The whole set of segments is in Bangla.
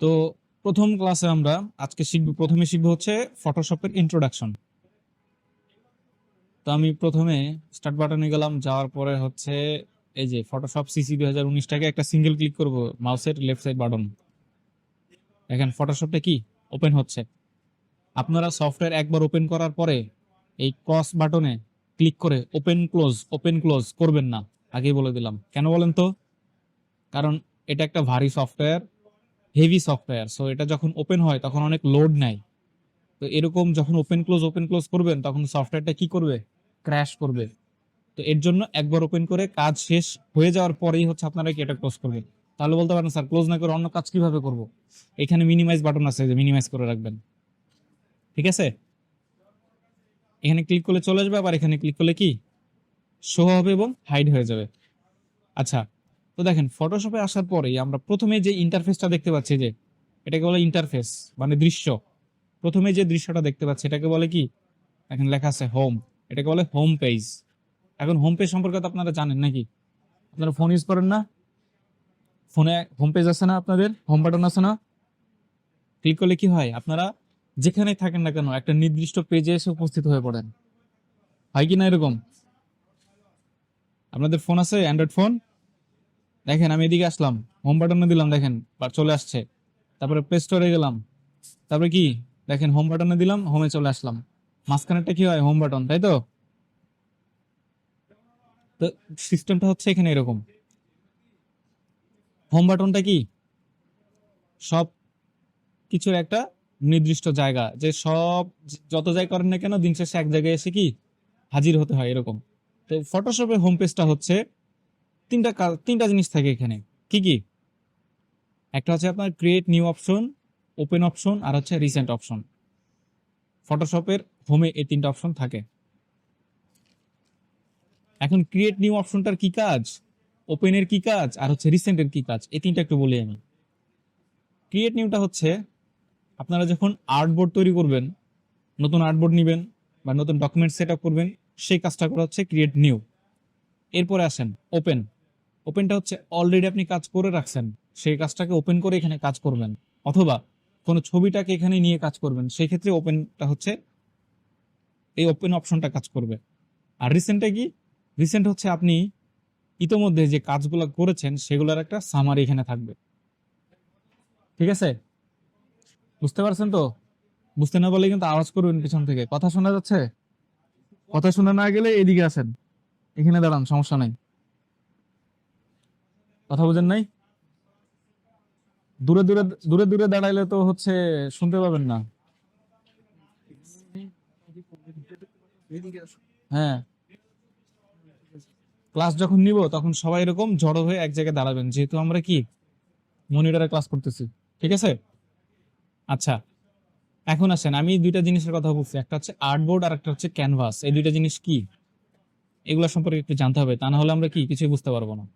তো প্রথম ক্লাসে আমরা আজকে শিখব, প্রথমে শিখব হচ্ছে ফটোশপের ইন্ট্রোডাকশন তো আমি প্রথমে স্টার্ট বাটনে গেলাম, যাওয়ার পরে হচ্ছে এই যে ফটোশপ সিসি দুই হাজার উনিশটাকে একটা সিঙ্গেল ক্লিক করব মাউসের লেফট সাইড বাটন দেখেন ফটোশপটা কি? ওপেন হচ্ছে। আপনারা সফটওয়্যার একবার ওপেন করার পরে এই ক্রস বাটনে ক্লিক করে ওপেন ক্লোজ ওপেন ক্লোজ করবেন না। আগেই বলে দিলাম। কেন বলেন তো? কারণ এটা একটা ভারী সফটওয়্যার হেভি সফটওয়্যার সো এটা যখন ওপেন হয়, তখন অনেক লোড নেয়। তো এরকম যখন ওপেন ক্লোজ ওপেন ক্লোজ করবেন, তখন সফটওয়্যারটা কি করবে? ক্র্যাশ করবে। তো এর জন্য একবার ওপেন করে কাজ শেষ হয়ে যাওয়ার পরেই হচ্ছে আপনারা কি এটা ক্লোজ করবেন। তাহলে বলতে পারেন, স্যার ক্লোজ না করে অন্য কাজ কীভাবে করব? এখানে মিনিমাইজ বাটন আছে, যে মিনিমাইজ করে রাখবেন। ঠিক আছে? এখানে ক্লিক করলে চলে আসবে, আবার এখানে ক্লিক করলে কি? শো হবে এবং হাইড হয়ে যাবে। আচ্ছা তো দেখেন ফটোশপে আসার পরেই আমরা প্রথমে যে ইন্টারফেসটা দেখতে পাচ্ছি যে, এটাকে বলে ইন্টারফেস মানে দৃশ্য। প্রথমে যে দৃশ্যটা দেখতে পাচ্ছি, এটাকে বলে কি? এখন লেখা আছে হোম এটাকে বলে হোম পেজ এখন হোম পেজ সম্পর্কে তো আপনারা জানেন নাকি? আপনারা ফোন ইউজ করেন না? ফোনে হোম পেজ আছে না আপনাদের? হোম বাটন আছে না? ক্লিক করলে কি হয়? আপনারা যেখানে থাকেন না কেন, একটা নির্দিষ্ট পেজে এসে উপস্থিত হয়ে পড়েন। হয় কি না এরকম? আপনাদের ফোন আছে? অ্যান্ড্রয়েড ফোন দেখেন, আমি এদিকে আসলাম হোম বাটনে দিলাম, দেখেন বা চলে আসছে। তারপরে প্লে স্টোরে গেলাম। তারপরে কি? দেখেন হোম বাটনে দিলাম হোমে চলে আসলাম। মাঝখানেরটা কি হয়? হোম বাটন তাই তো? তো সিস্টেমটা হচ্ছে এখানে এরকম। হোম বাটনটা কি? সব কিছুর একটা নির্দিষ্ট জায়গা, যে সব যত যাই করেন না কেন, দিন শেষে এক জায়গায় এসে কি? হাজির হতে হয়, এরকম। তো ফটোশপের হোম পেজটা হচ্ছে তিনটা কাজ- তিনটা জিনিস থাকে এখানে। কি কি? একটা হচ্ছে আপনার create new option open option আর হচ্ছে রিসেন্ট অপশন ফটোশপের হোমে এই তিনটা অপশন থাকে। এখন ক্রিয়েট নিউ অপশনটার কি কাজ? ওপেনের কি কাজ? আর হচ্ছে রিসেন্টের কি কাজ? এই তিনটা একটু বলি আমি। ক্রিয়েট নিউটা হচ্ছে, আপনারা যখন আর্টবোর্ড তৈরি করবেন, নতুন আর্টবোর্ড নেবেন বা নতুন ডকুমেন্ট সেট করবেন, সেই কাজটা করা হচ্ছে ক্রিয়েট নিউ এরপরে আসেন ওপেন ওপেনটা হচ্ছে অলরেডি আপনি কাজ করে রাখছেন। সেই কাজটাকে ওপেন করে এখানে কাজ করবেন। অথবা কোনো ছবিটাকে এখানে নিয়ে কাজ করবেন। সেই ক্ষেত্রে ওপেনটা হচ্ছে এই ওপেন অপশনটা কাজ করবে। আর রিসেন্টে কি? রিসেন্ট হচ্ছে আপনি ইতোমধ্যে যে কাজগুলো করেছেন, সেগুলোর একটা সামারি এখানে থাকবে। ঠিক আছে? বুঝতে পারছেন তো? বুঝতে না পারলে কিন্তু আওয়াজ করবেন পিছন থেকে। কথা শোনা যাচ্ছে? কথা শোনা না গেলে এদিকে আসেন। এখানে দাঁড়ান, সমস্যা নাই। কথা বুঝেন নাই? দূরে দূরে দূরে দূরে দাঁড়াইলে তো হচ্ছে শুনতে পাবেন না। হ্যাঁ। ক্লাস যখন নিব, তখন সবাই এরকম জড়ো হয়ে এক জায়গায় দাঁড়াবেন। যেহেতু আমরা কি? মনিটরে ক্লাস করতেছি। ঠিক আছে? আচ্ছা এখন আসেন। আমি দুইটা জিনিসের কথা বলছি। একটা হচ্ছে আর্টবোর্ড আর একটা হচ্ছে ক্যানভাস। এই দুইটা জিনিস কি? এগুলো সম্পর্কে একটু জানতে হবে। তা না হলে আমরা কি? কিছুই বুঝতে পারব না।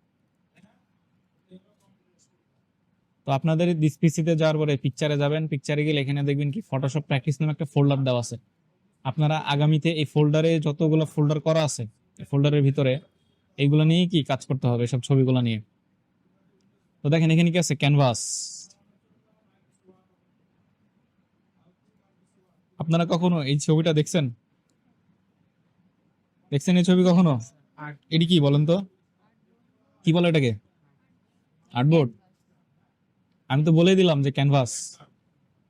তো আপনাদের ডিসপিসিতে যাওয়ার পরে পিকচারে যাবেন পিকচারে গেলে এখানে দেখবেন কি ফটোশপ প্র্যাকটিস নামে একটা ফোল্ডার দেওয়া আছে। আপনারা আগামীতে এই ফোল্ডারে যতগুলো ফোল্ডার করা আছে ফোল্ডারের ভিতরে এইগুলো নিয়ে কি কাজ করতে হবে সব ছবিগুলো নিয়ে। তো দেখেন এখানে কি আছে? ক্যানভাস আপনারা কখনো এই ছবিটা দেখছেন? দেখছেন এই ছবি কখনো? এটি কি বলেন তো? কি বলে এটাকে? আর্টবোর্ড আমি তো বলেই দিলাম যে ক্যানভাস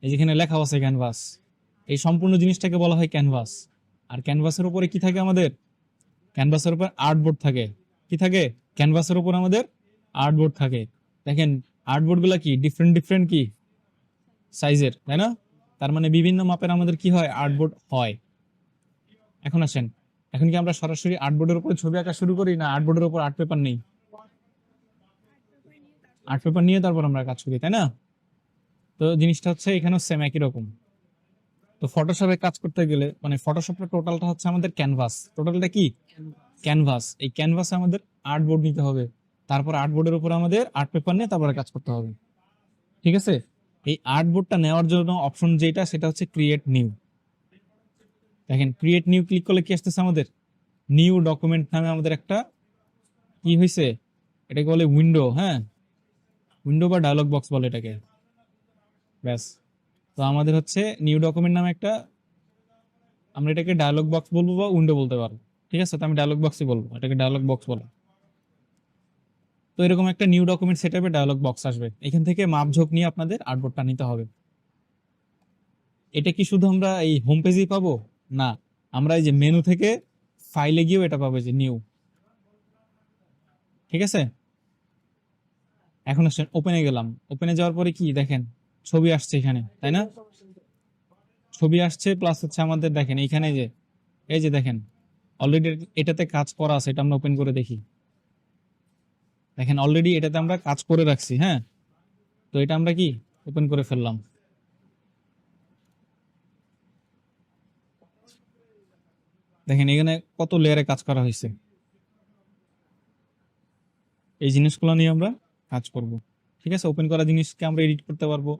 এই যেখানে লেখা আছে ক্যানভাস এই সম্পূর্ণ জিনিসটাকে বলা হয় ক্যানভাস আর ক্যানভাসের উপরে কি থাকে আমাদের? ক্যানভাসের উপর আর্টবোর্ড থাকে। কি থাকে? ক্যানভাসের উপর আমাদের আর্টবোর্ড থাকে। দেখেন আর্টবোর্ডগুলা কি? ডিফারেন্ট ডিফারেন্ট কি? সাইজের তাই না? তার মানে বিভিন্ন মাপের আমাদের কি হয়? আর্টবোর্ড হয়। এখন আসেন, এখন কি আমরা সরাসরি আর্টবোর্ডের উপরে ছবি আঁকা শুরু করি না আর্টবোর্ডের উপর আর্ট পেপার নেই? আর্ট পেপার নিয়ে তারপর আমরা কাজ করি তাই না? তো জিনিসটা হচ্ছে এখানেও সেম একই রকম। তো ফটোশপে কাজ করতে গেলে মানে ফটোশপের টোটালটা হচ্ছে আমাদের ক্যানভাস টোটালটা কি? ক্যানভাস এই ক্যানভাসে আমাদের আর্ট বোর্ড নিতে হবে। তারপর আর্ট বোর্ডের উপর আমাদের আর্ট পেপার নিয়ে তারপরে কাজ করতে হবে। ঠিক আছে? এই আর্ট বোর্ডটা নেওয়ার জন্য অপশন যেটা সেটা হচ্ছে ক্রিয়েট নিউ দেখেন ক্রিয়েট নিউ ক্লিক করলে কি আসতেছে আমাদের? নিউ ডকুমেন্ট নামে আমাদের একটা কি হয়েছে এটাকে বলে উইন্ডো হ্যাঁ? উইন্ডো বা ডায়লগ বক্স বলে এটাকে। ব্যাস। তো আমাদের হচ্ছে নিউ ডকুমেন্ট নামে একটা, আমরা এটাকে ডায়লগ বক্স বলব বা উইন্ডো বলতে পারব। ঠিক আছে? তো আমি ডায়লগ বক্সই বলব, এটাকে ডায়লগ বক্স বলে। তো এরকম একটা নিউ ডকুমেন্ট সেট আপে ডায়লগ বক্স আসবে। এখান থেকে মাপ ঝোঁক নিয়ে আপনাদের আর্টবোর্ডটা নিতে হবে। এটা কি শুধু আমরা এই হোম পেজেই পাবো? না। আমরা এই যে মেনু থেকে ফাইলে গিয়েও এটা পাবো যে নিউ ঠিক আছে? এখন আসছেন ওপেনে গেলাম। ওপেনে যাওয়ার পরে কি, দেখেন, ছবি আসছে এখানে, তাই না? ছবি আসছে প্লাস হচ্ছে আমাদের দেখেন, এইখানে যে, এই যে দেখেন অলরেডি এটাতে কাজ করা আছে, এটা আমরা ওপেন করে দেখি। দেখেন অলরেডি এটাতে আমরা কাজ করে রাখছি হ্যাঁ? তো এটা আমরা কি ওপেন করে ফেললাম। দেখেন, এখানে কত লেয়ারে কাজ করা হয়েছে। এই জিনিসগুলো নিয়ে আমরা কাজ করব। ঠিক আছে? ওপেন করা জিনিসকে আমরা এডিট করতে পারব।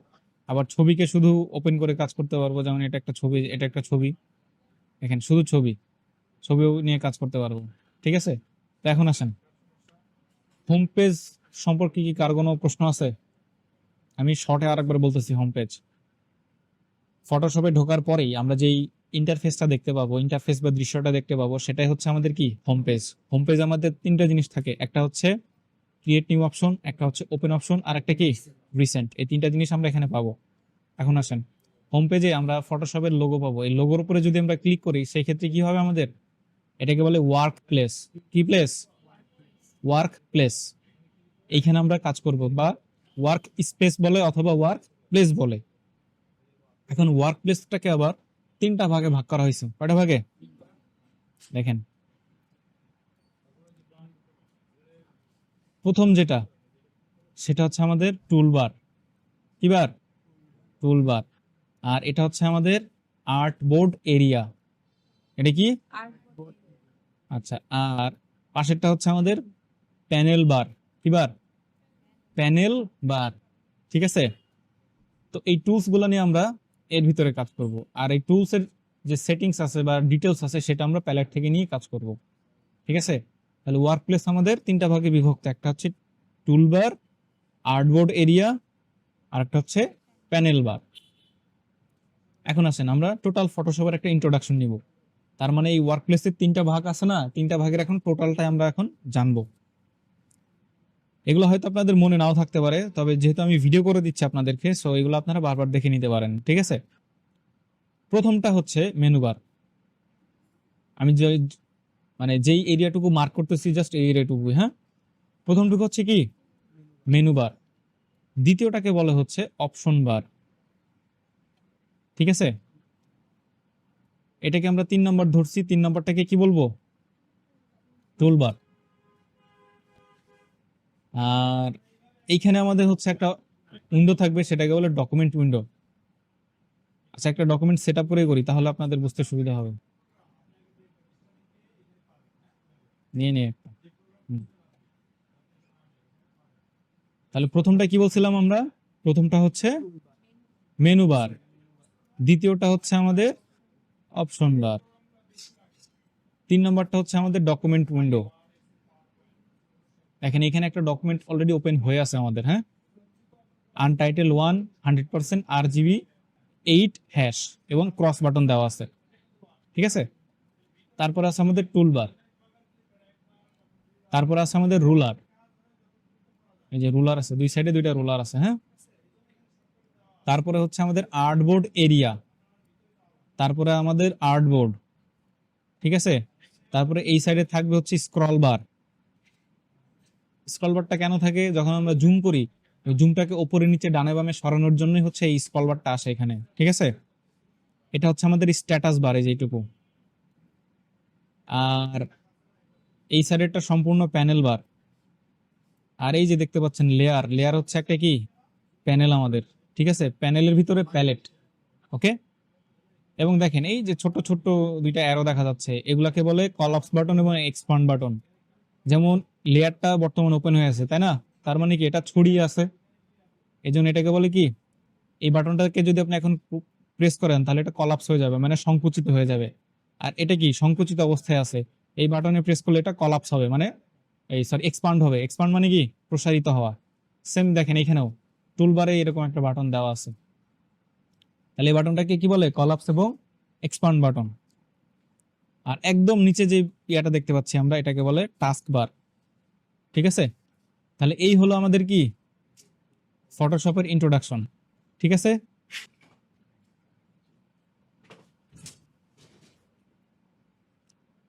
আবার ছবিকে শুধু ওপেন করে কাজ করতে পারব। যেমন এটা একটা ছবি, এটা একটা ছবি। দেখেন, শুধু ছবি। ছবিও নিয়ে কাজ করতে পারব। ঠিক আছে? তো এখন আসেন। হোম পেজ সম্পর্কে কি কার কোনো প্রশ্ন আছে? আমি শর্টে আরেকবার বলতেছি হোম পেজ ফটোশপে ঢোকার পরেই আমরা যেই ইন্টারফেসটা দেখতে পাবো ইন্টারফেস বা দৃশ্যটা দেখতে পাবো, সেটাই হচ্ছে আমাদের কি? হোম পেজ হোম পেজ আমাদের তিনটা জিনিস থাকে। একটা হচ্ছে ক্রিয়েট নিউ অপশন একটা হচ্ছে ওপেন অপশন আর একটা কি? রিসেন্ট এই তিনটা জিনিস আমরা এখানে পাবো। এখন আসেন। হোম পেজে আমরা ফটোশপের লোগো পাবো। এই লোগোর উপরে যদি আমরা ক্লিক করি সেই ক্ষেত্রে কি হবে আমাদের? এটাকে বলে ওয়ার্ক প্লেস কি প্লেস ওয়ার্ক প্লেস এইখানে আমরা কাজ করব, বা ওয়ার্ক স্পেস বলে অথবা ওয়ার্ক প্লেস বলে। এখন ওয়ার্ক প্লেসটাকে আবার তিনটা ভাগে ভাগ করা হয়েছে। কয়টা ভাগে? দেখেন। প্রথম যেটা সেটা হচ্ছে আমাদের টুলবার কি বার টুলবার আর এটা হচ্ছে আমাদের আর্ট বোর্ড এরিয়া এটা কি? আচ্ছা আর পাশেরটা হচ্ছে আমাদের প্যানেল বার কি বার প্যানেল বার ঠিক আছে? তো এই টুলসগুলো নিয়ে আমরা এর ভিতরে কাজ করব। আর এই টুলস এর যে সেটিংস আছে বা ডিটেলস আছে সেটা আমরা প্যালেট থেকে নিয়ে কাজ করব। ঠিক আছে? তাহলে ওয়ার্ক প্লেস আমাদের তিনটা ভাগে বিভক্ত, একটা হচ্ছে টুলবার আর্টবোর্ড এরিয়া আর একটা হচ্ছে প্যানেল বার এখন আসেন, আমরা টোটাল ফটোশপের একটা ইন্ট্রোডাকশন নিব। তার মানে এই ওয়ার্ক প্লেসের তিনটা ভাগ আছে না, তিনটা ভাগের এখন টোটালটাই আমরা এখন জানব। এগুলো হয়তো আপনাদের মনে নাও থাকতে পারে, তবে যেহেতু আমি ভিডিও করে দিচ্ছি আপনাদেরকে সো এগুলো আপনারা বারবার দেখে নিতে পারেন, ঠিক আছে? প্রথমটা হচ্ছে মেনু বার আমি যে মানে যেই এরিয়াটুকু মার্ক করতেছি জাস্ট এই এরিয়াটুকু হ্যাঁ? প্রথমটুকু হচ্ছে কি? মেনু বার দ্বিতীয়টাকে বলে হচ্ছে অপশন বার ঠিক আছে? এটাকে আমরা তিন নম্বর ধরছি, তিন নম্বরটাকে কি বলব? টুলবার আর এইখানে আমাদের হচ্ছে একটা উইন্ডো থাকবে, সেটাকে বলে ডকুমেন্ট উইন্ডো আচ্ছা একটা ডকুমেন্ট সেট আপ করে করি, তাহলে আপনাদের বুঝতে সুবিধা হবে। নিয়ে নিয়ে। তাহলে প্রথমটা কি বলছিলাম আমরা? প্রথমটা হচ্ছে মেনু বার। দ্বিতীয়টা হচ্ছে আমাদের অপশন বার। তিন নম্বরটা হচ্ছে আমাদের ডকুমেন্ট উইন্ডো। দেখেন, এখানে একটা ডকুমেন্ট অলরেডি ওপেন হয়ে আছে আমাদের হ্যাঁ? Untitled one hundred percent RGB eight hash এবং ক্রস বাটন দেওয়া আছে। ঠিক আছে? তারপর আছে আমাদের টুলবার তারপর আছে আমাদের রুলার। এই যে রুলার আছে, দুই সাইডে দুইটা রুলার আছে হ্যাঁ? তারপরে হচ্ছে আমাদের আর্টবোর্ড এরিয়া। তারপরে আমাদের আর্টবোর্ড, ঠিক আছে? তারপরে এই সাইডে থাকবে হচ্ছে স্ক্রল বার। স্ক্রল বারটা কেন থাকে? যখন আমরা জুম করি জুমটাকে ওপরে, নিচে, ডানে, বামে সরানোর জন্যই হচ্ছে এই স্ক্রল বারটা আসে এখানে, ঠিক আছে? এটা হচ্ছে আমাদের স্ট্যাটাস বার এই যেটুকু আর এই সাইডেরটা সম্পূর্ণ প্যানেল বার আর এই যে দেখতে পাচ্ছেন লেয়ার লেয়ার হচ্ছে একটা কি? প্যানেল আমাদের, ঠিক আছে? প্যানেলের ভিতরে প্যালেট ওকে এবং দেখেন, এই যে ছোট ছোট দুইটা অ্যারো দেখা যাচ্ছে, এগুলাকে বলে কলাপস বাটন এবং এক্সপান্ড বাটন যেমন লেয়ারটা বর্তমানে ওপেন হয়ে আছে, তাই না? তার মানে কি, এটা ছড়িয়ে আছে। এই জন্য এটাকে বলে কি, এই বাটনটাকে যদি আপনি এখন প্রেস করেন, তাহলে এটা কলাপস হয়ে যাবে মানে সংকুচিত হয়ে যাবে। আর এটা কি, সংকুচিত অবস্থায় আছে। এই বাটনে প্রেস করলে এটা কলাপস হবে মানে এই সরি এক্সপান্ড হবে। এক্সপান্ড মানে কি? প্রসারিত হওয়া। সেম দেখেন এখানেও টুলবারে এরকম একটা বাটন দেওয়া আছে। তাহলে এই বাটনটাকে কি বলে? কলাপস এবং এক্সপান্ড বাটন আর একদম নিচে যে ইয়াটা দেখতে পাচ্ছি আমরা, এটাকে বলে টাস্ক বার ঠিক আছে? তাহলে এই হলো আমাদের কি? ফটোশপের ইন্ট্রোডাকশন ঠিক আছে?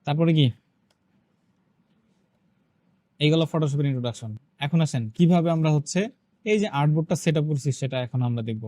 তারপরে কি? এইগুলো ফটোশপের ইন্ট্রোডাকশন এখন আসেন, কীভাবে আমরা হচ্ছে এই যে আর্টবোর্ডটা সেট আপ করছি, সেটা এখন আমরা দেখব।